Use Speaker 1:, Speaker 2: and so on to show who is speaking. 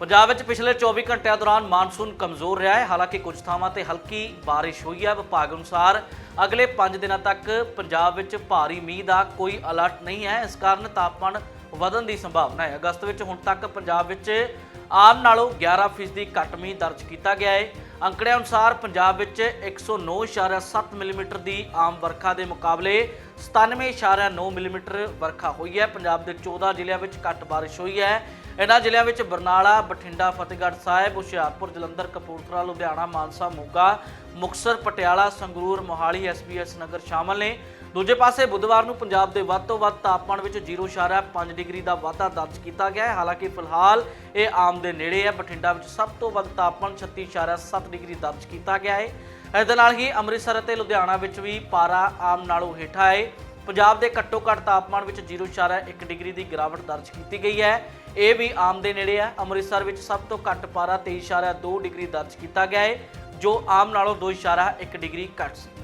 Speaker 1: ਪੰਜਾਬ ਵਿੱਚ ਪਿਛਲੇ 24 ਘੰਟਿਆਂ ਦੌਰਾਨ ਮਾਨਸੂਨ ਕਮਜ਼ੋਰ ਰਿਹਾ ਹੈ। ਹਾਲਾਂਕਿ ਕੁਝ ਥਾਵਾਂ ਤੇ ਹਲਕੀ ਬਾਰਿਸ਼ ਹੋਈ ਹੈ। ਵਿਭਾਗ ਅਨੁਸਾਰ ਅਗਲੇ 5 ਦਿਨਾਂ ਤੱਕ ਪੰਜਾਬ ਵਿੱਚ ਭਾਰੀ ਮੀਂਹ ਦਾ ਕੋਈ ਅਲਰਟ ਨਹੀਂ ਹੈ। ਇਸ ਕਾਰਨ ਤਾਪਮਾਨ ਵਧਣ ਦੀ ਸੰਭਾਵਨਾ ਹੈ। ਅਗਸਤ ਵਿੱਚ ਹੁਣ ਤੱਕ ਪੰਜਾਬ ਵਿੱਚ ਆਮ ਨਾਲੋਂ 11% ਘੱਟ ਮੀਂਹ ਦਰਜ ਕੀਤਾ ਗਿਆ ਹੈ। ਅੰਕੜਿਆਂ ਅਨੁਸਾਰ ਪੰਜਾਬ ਵਿੱਚ 109.7 ਮਿਲੀਮੀਟਰ ਦੀ ਆਮ ਵਰਖਾ ਦੇ ਮੁਕਾਬਲੇ 97.9 ਮਿਲੀਮੀਟਰ ਵਰਖਾ ਹੋਈ ਹੈ। ਪੰਜਾਬ ਦੇ 14 ਜ਼ਿਲ੍ਹਿਆਂ ਵਿੱਚ ਘੱਟ ਬਾਰਿਸ਼ ਹੋਈ ਹੈ। ਇਹਨਾਂ ਜ਼ਿਲ੍ਹਿਆਂ ਵਿੱਚ ਬਰਨਾਲਾ, ਬਠਿੰਡਾ, ਫਤਿਹਗੜ੍ਹ ਸਾਹਿਬ, ਹੁਸ਼ਿਆਰਪੁਰ, ਜਲੰਧਰ, ਕਪੂਰਥਲਾ, ਲੁਧਿਆਣਾ, ਮਾਨਸਾ, ਮੋਗਾ ਮੁਕਸਰ ਪਟਿਆਲਾ, ਸੰਗਰੂਰ, ਮੋਹਾਲੀ ਐਸਬੀਐਸ ਨਗਰ ਸ਼ਾਮਲ ਨੇ। ਦੂਜੇ ਪਾਸੇ ਬੁੱਧਵਾਰ ਨੂੰ ਪੰਜਾਬ ਦੇ ਵੱਧ ਤੋਂ ਵੱਧ ਤਾਪਮਾਨ ਵਿੱਚ 0.5 ਡਿਗਰੀ ਦਾ ਵਾਧਾ ਦਰਜ ਕੀਤਾ ਗਿਆ ਹੈ। ਹਾਲਾਂਕਿ ਫਿਲਹਾਲ ਇਹ ਆਮ ਦੇ ਨੇੜੇ ਹੈ। ਬਠਿੰਡਾ ਵਿੱਚ ਸਭ ਤੋਂ ਵੱਧ ਤਾਪਮਾਨ 36.7 ਡਿਗਰੀ ਦਰਜ ਕੀਤਾ ਗਿਆ ਹੈ। ਇਸ ਦੇ ਨਾਲ ਹੀ ਅੰਮ੍ਰਿਤਸਰ ਅਤੇ ਲੁਧਿਆਣਾ ਵਿੱਚ ਵੀ ਪਾਰਾ ਆਮ ਨਾਲੋਂ ਹੇਠਾਂ ਹੈ। ਪੰਜਾਬ ਦੇ ਘੱਟੋ ਘੱਟ ਤਾਪਮਾਨ ਵਿੱਚ 0.1 ਡਿਗਰੀ ਦੀ ਗਿਰਾਵਟ ਦਰਜ ਕੀਤੀ ਗਈ ਹੈ। ਇਹ ਵੀ ਆਮ ਦੇ ਨੇੜੇ ਹੈ। ਅੰਮ੍ਰਿਤਸਰ ਵਿੱਚ ਸਭ ਤੋਂ ਘੱਟ ਪਾਰਾ 23.2 ਡਿਗਰੀ ਦਰਜ ਕੀਤਾ ਗਿਆ ਹੈ, ਜੋ ਆਮ ਨਾਲੋਂ 2.1 ਡਿਗਰੀ ਘੱਟ ਸੀ।